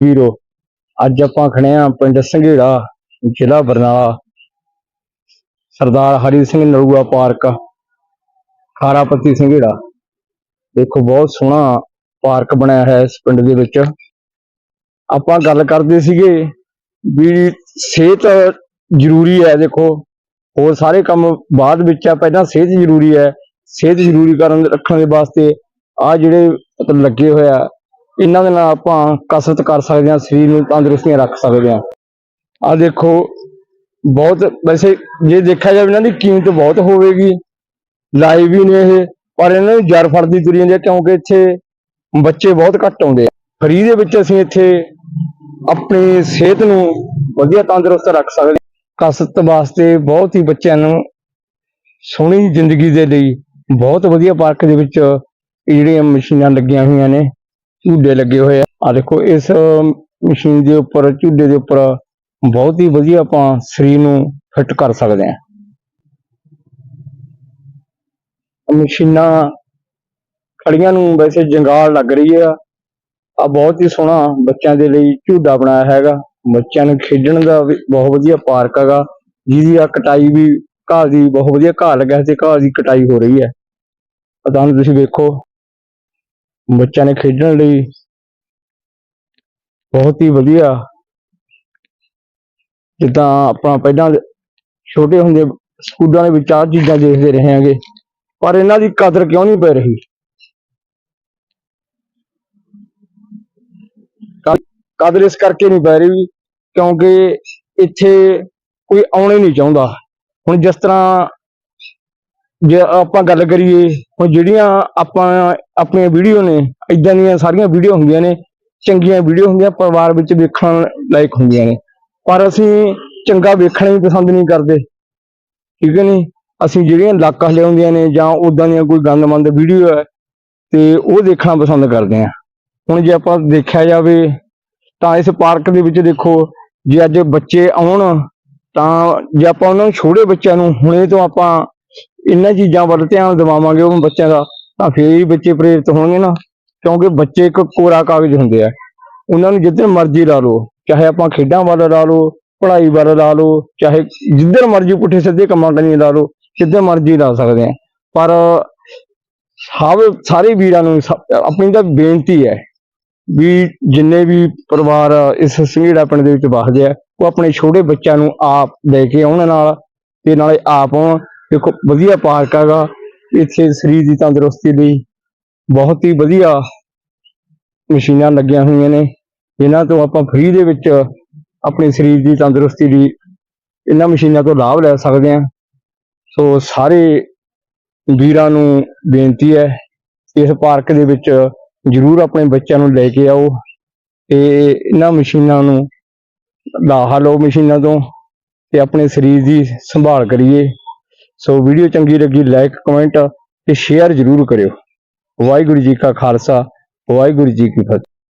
ਵੀਰੋ ਅੱਜ ਆਪਾਂ ਖੜੇ ਆ ਪਿੰਡ ਸੰਘੇੜਾ, ਜ਼ਿਲ੍ਹਾ ਬਰਨਾਲਾ। ਸਰਦਾਰ ਹਰੀ ਸਿੰਘ ਨਲੂਆ ਪਾਰਕ, ਖਾਰਾਪੱਤੀ ਸੰਘੇੜਾ। ਦੇਖੋ, ਬਹੁਤ ਸੋਹਣਾ ਪਾਰਕ ਬਣਿਆ ਹੈ ਇਸ ਪਿੰਡ ਦੇ ਵਿੱਚ। ਆਪਾਂ ਗੱਲ ਕਰਦੇ ਸੀਗੇ ਵੀ ਸਿਹਤ ਜ਼ਰੂਰੀ ਹੈ, ਦੇਖੋ। ਹੋਰ ਸਾਰੇ ਕੰਮ ਬਾਅਦ ਵਿੱਚ ਆ, ਪਹਿਲਾਂ ਸਿਹਤ ਜ਼ਰੂਰੀ ਹੈ। ਸਿਹਤ ਜ਼ਰੂਰੀ ਕਰਨ ਰੱਖਣ ਦੇ ਵਾਸਤੇ ਆ ਜਿਹੜੇ ਮਤਲਬ ਲੱਗੇ ਹੋਇਆ ਇਹਨਾਂ ਦੇ ਨਾਲ ਆਪਾਂ ਕਸਰਤ ਕਰ ਸਕਦੇ ਹਾਂ, ਸਰੀਰ ਨੂੰ ਤੰਦਰੁਸਤੀਆਂ ਰੱਖ ਸਕਦੇ ਹਾਂ। ਆ ਦੇਖੋ, ਬਹੁਤ ਵੈਸੇ ਜੇ ਦੇਖਿਆ ਜਾਵੇ ਇਹਨਾਂ ਦੀ ਕੀਮਤ ਬਹੁਤ ਹੋਵੇਗੀ। ਲਾਈਵ ਵੀ ਨੇ ਇਹ, ਪਰ ਇਹਨਾਂ ਨੂੰ ਜਰ ਫੜਦੀ ਤੁਰੀ ਜਾਂਦੀ ਹੈ ਕਿਉਂਕਿ ਇੱਥੇ ਬੱਚੇ ਬਹੁਤ ਘੱਟ ਆਉਂਦੇ ਆ। ਫਰੀ ਦੇ ਵਿੱਚ ਅਸੀਂ ਇੱਥੇ ਆਪਣੀ ਸਿਹਤ ਨੂੰ ਵਧੀਆ ਤੰਦਰੁਸਤ ਰੱਖ ਸਕਦੇ ਕਸਰਤ ਵਾਸਤੇ ਬਹੁਤ ਹੀ ਬੱਚਿਆਂ ਨੂੰ ਸੋਹਣੀ ਜ਼ਿੰਦਗੀ ਦੇ ਲਈ ਬਹੁਤ ਵਧੀਆ ਪਾਰਕ ਦੇ ਵਿੱਚ ਜਿਹੜੀਆਂ ਮਸ਼ੀਨਾਂ ਲੱਗੀਆਂ ਹੋਈਆਂ ਨੇ। ਝੂਡੇ ਲੱਗੇ ਹੋਏ ਆ। ਆ ਦੇਖੋ, ਇਸ ਮਸ਼ੀਨ ਦੇ ਉੱਪਰ, ਝੂਡੇ ਦੇ ਉੱਪਰ ਬਹੁਤ ਹੀ ਵਧੀਆ ਆਪਾਂ ਸਰੀਰ ਨੂੰ ਫਿੱਟ ਕਰ ਸਕਦੇ ਹਾਂ ਮਸ਼ੀਨਾਂ ਖੜੀਆਂ ਨੂੰ ਵੈਸੇ ਜੰਗਾਲ ਲੱਗ ਰਹੀ ਆ। ਆ ਬਹੁਤ ਹੀ ਸੋਹਣਾ ਬੱਚਿਆਂ ਦੇ ਲਈ ਝੂਡਾ ਬਣਾਇਆ ਹੈਗਾ। ਬੱਚਿਆਂ ਨੂੰ ਖੇਡਣ ਦਾ ਵੀ ਬਹੁਤ ਵਧੀਆ ਪਾਰਕ ਹੈਗਾ, ਜਿਹਦੀ ਆ ਕਟਾਈ ਵੀ ਘਾਹ ਦੀ ਬਹੁਤ ਵਧੀਆ ਘਾਹ ਲੱਗਿਆ ਤੇ ਘਾਹ ਦੀ ਕਟਾਈ ਹੋ ਰਹੀ ਹੈ। ਪਤਾ ਨਹੀਂ ਤੁਸੀਂ ਵੇਖੋ ਬੱਚਿਆਂ ਨੇ ਖੇਡਣ ਲਈ ਬਹੁਤ ਹੀ ਵਧੀਆ ਜਿੱਦਾਂ ਆਪਾਂ ਪਹਿਲਾਂ ਛੋਟੇ ਹੁੰਦੇ ਸਕੂਲਾਂ ਦੇ ਵਿੱਚ ਆਹ ਚੀਜ਼ਾਂ ਦੇਖਦੇ ਰਹੇ ਹਾਂਗੇ, ਪਰ ਇਹਨਾਂ ਦੀ ਕਦਰ ਕਿਉਂ ਨਹੀਂ ਪੈ ਰਹੀ? ਕ- ਕਦਰ ਇਸ ਕਰਕੇ ਨਹੀਂ ਪੈ ਰਹੀ ਕਿਉਂਕਿ ਇੱਥੇ ਕੋਈ ਆਉਣਾ ਹੀ ਨਹੀਂ ਚਾਹੁੰਦਾ। ਹੁਣ ਜਿਸ ਤਰ੍ਹਾਂ ਜੇ ਆਪਾਂ ਗੱਲ ਕਰੀਏ, ਹੁਣ ਜਿਹੜੀਆਂ ਆਪਾਂ ਆਪਣੀਆਂ ਵੀਡੀਓ ਨੇ ਇਦਾਂ ਦੀਆਂ ਸਾਰੀਆਂ ਵੀਡੀਓ ਹੁੰਦੀਆਂ ਨੇ, ਚੰਗੀਆਂ ਵੀਡੀਓ ਹੁੰਦੀਆਂ, ਪਰਿਵਾਰ ਵਿੱਚ ਵੇਖਣ ਲਾਇਕ ਹੁੰਦੀਆਂ ਨੇ। ਪਰ ਅਸੀਂ ਚੰਗਾ ਵੇਖਣਾ ਹੀ ਪਸੰਦ ਨਹੀਂ ਕਰਦੇ। ਠੀਕ ਹੈ ਨਹੀਂ? ਅਸੀਂ ਜਿਹੜੀਆਂ ਇਲਾਕਾ ਲਿਆਉਂਦੀਆਂ ਨੇ, ਜਾਂ ਉਦਾਂ ਦੀਆਂ ਕੋਈ ਗੰਦਮੰਦ ਵੀਡੀਓ ਹੈ, ਤੇ ਉਹ ਦੇਖਣਾ ਪਸੰਦ ਕਰਦੇ ਆ ਹੁਣ ਜੇ ਆਪਾਂ ਦੇਖਿਆ ਜਾਵੇ, ਤਾਂ ਇਸ ਪਾਰਕ ਦੇ ਵਿੱਚ ਦੇਖੋ, ਜੇ ਅੱਜ ਬੱਚੇ ਆਉਣ, ਤਾਂ ਜੇ ਆਪਾਂ ਉਹਨਾਂ ਨੂੰ ਛੋੜੇ ਬੱਚਿਆਂ ਨੂੰ, ਹੁਣੇ ਤੋਂ ਆਪਾਂ ਇਹਨਾਂ ਚੀਜ਼ਾਂ ਵੱਲ ਧਿਆਨ ਦਿਵਾਵਾਂਗੇ ਉਹ ਬੱਚਿਆਂ ਦਾ, ਤਾਂ ਫੇਰ ਹੀ ਬੱਚੇ ਪ੍ਰੇਰਿਤ ਹੋਣਗੇ ਨਾ, ਕਿਉਂਕਿ ਬੱਚੇ ਇੱਕ ਕੋਰਾ ਕਾਗਜ਼ ਹੁੰਦੇ ਆ। ਉਹਨਾਂ ਨੂੰ ਜਿੱਧਰ ਮਰਜ਼ੀ ਲਾ ਲਓ, ਚਾਹੇ ਆਪਾਂ ਖੇਡਾਂ ਵੱਲ ਲਾ ਲਓ, ਪੜ੍ਹਾਈ ਵੱਲ ਲਾ ਲਓ, ਚਾਹੇ ਜਿੱਧਰ ਮਰਜ਼ੀ ਪੁੱਠੇ ਸਿੱਧੇ ਕੰਮਾਂ ਕਨੀ ਲਾ ਲਓ, ਜਿੱਧਰ ਮਰਜ਼ੀ ਲਾ ਸਕਦੇ ਆ। ਪਰ ਸਭ, ਸਾਰੇ ਵੀਰਾਂ ਨੂੰ ਆਪਣੀ ਤਾਂ ਬੇਨਤੀ ਹੈ ਵੀ ਜਿੰਨੇ ਵੀ ਪਰਿਵਾਰ ਇਸ ਸੰਘੇੜਾ ਪਿੰਡ ਦੇ ਵਿੱਚ ਵੱਸਦੇ ਆ, ਉਹ ਆਪਣੇ ਛੋਟੇ ਬੱਚਿਆਂ ਨੂੰ ਆਪ ਲੈ ਕੇ ਆਉਣ ਨਾਲ ਤੇ ਨਾਲੇ ਆਪ ਆਉਣ। ਦੇਖੋ ਵਧੀਆ ਪਾਰਕ ਹੈਗਾ। ਇੱਥੇ ਸਰੀਰ ਦੀ ਤੰਦਰੁਸਤੀ ਲਈ ਬਹੁਤ ਹੀ ਵਧੀਆ ਮਸ਼ੀਨਾਂ ਲੱਗੀਆਂ ਹੋਈਆਂ ਨੇ। ਇਹਨਾਂ ਤੋਂ ਆਪਾਂ ਫ੍ਰੀ ਦੇ ਵਿੱਚ ਆਪਣੇ ਸਰੀਰ ਦੀ ਤੰਦਰੁਸਤੀ ਲਈ ਇਹਨਾਂ ਮਸ਼ੀਨਾਂ ਤੋਂ ਲਾਭ ਲੈ ਸਕਦੇ ਹਾਂ। ਸੋ ਸਾਰੇ ਵੀਰਾਂ ਨੂੰ ਬੇਨਤੀ ਹੈ, ਇਸ ਪਾਰਕ ਦੇ ਵਿੱਚ ਜ਼ਰੂਰ ਆਪਣੇ ਬੱਚਿਆਂ ਨੂੰ ਲੈ ਕੇ ਆਓ। ਤੇ ਇਹਨਾਂ ਮਸ਼ੀਨਾਂ ਨੂੰ ਲਾਹਾ ਲਓ ਮਸ਼ੀਨਾਂ ਤੋਂ ਤੇ ਆਪਣੇ ਸਰੀਰ ਦੀ ਸੰਭਾਲ ਕਰੀਏ। ਸੋ ਵੀਡੀਓ ਚੰਗੀ ਲੱਗੀ ਲਾਈਕ ਕਮੈਂਟ ਤੇ ਸ਼ੇਅਰ ਜ਼ਰੂਰ ਕਰਿਓ। ਵਾਹਿਗੁਰੂ ਜੀ ਕਾ ਖਾਲਸਾ, ਵਾਹਿਗੁਰੂ ਜੀ ਕੀ ਫਤਿਹ।